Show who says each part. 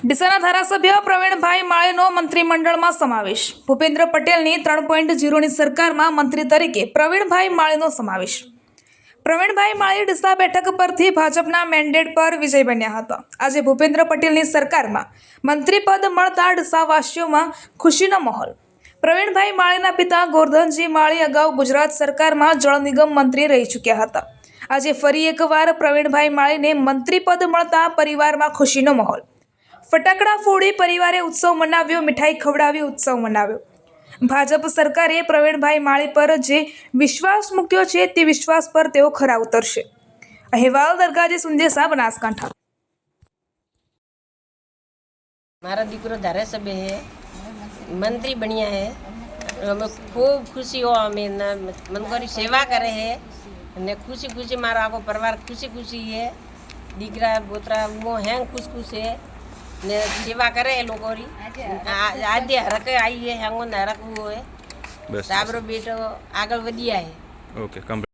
Speaker 1: ડીસાના ધારાસભ્ય પ્રવીણભાઈ માળેનો મંત્રીમંડળમાં સમાવેશ. ભૂપેન્દ્ર પટેલની ત્રણ પોઈન્ટ ઝીરોની સરકારમાં મંત્રી તરીકે પ્રવીણભાઈ માળેનો સમાવેશ. પ્રવીણભાઈ માળી ડીસા બેઠક પરથી ભાજપના મેન્ડેટ પર વિજય બન્યા હતા. આજે ભૂપેન્દ્ર પટેલની સરકારમાં મંત્રી પદ મળતા ડીસાવાસીઓમાં ખુશીનો માહોલ. પ્રવીણભાઈ માળીના પિતા ગોરધનજી માળી અગાઉ ગુજરાત સરકારમાં જળ નિગમ મંત્રી રહી ચૂક્યા હતા. આજે ફરી એકવાર પ્રવીણભાઈ માળીને મંત્રી પદ મળતા પરિવારમાં ખુશીનો માહોલ. ફટાકડા ફોડી પરિવારે ઉત્સવ મનાવ્યો, મીઠાઈ ખવડાવી ઉત્સવ મનાવ્યો. ભાજપ સરકારે પ્રવીણભાઈ માળી પર જે વિશ્વાસ મૂક્યો છે, તે વિશ્વાસ પર તેઓ ખરા ઉતરશે. અહેવાલ, દરગાજી સુંદેસા બનાસકાંઠા.
Speaker 2: મારા દીકરો ધારાસભ્ય હે મંત્રી બન્યા હે અમે ખૂબ ખુશી હો, અમે મનગોરી સેવા કરે હે અને ખુશી ખુશી મારો આખો પરિવાર ખુશી ખુશી હે દીકરા, પોતરા હું હેંગ ખુશ ખુશ હે ને સેવા કરે એ લોકોની આ- આજે હરકે આવીએ હે હેંગો હરકવું હોય.
Speaker 3: બસ
Speaker 2: સાબરો બેટો આગળ વધ્યા હે
Speaker 3: ઓકે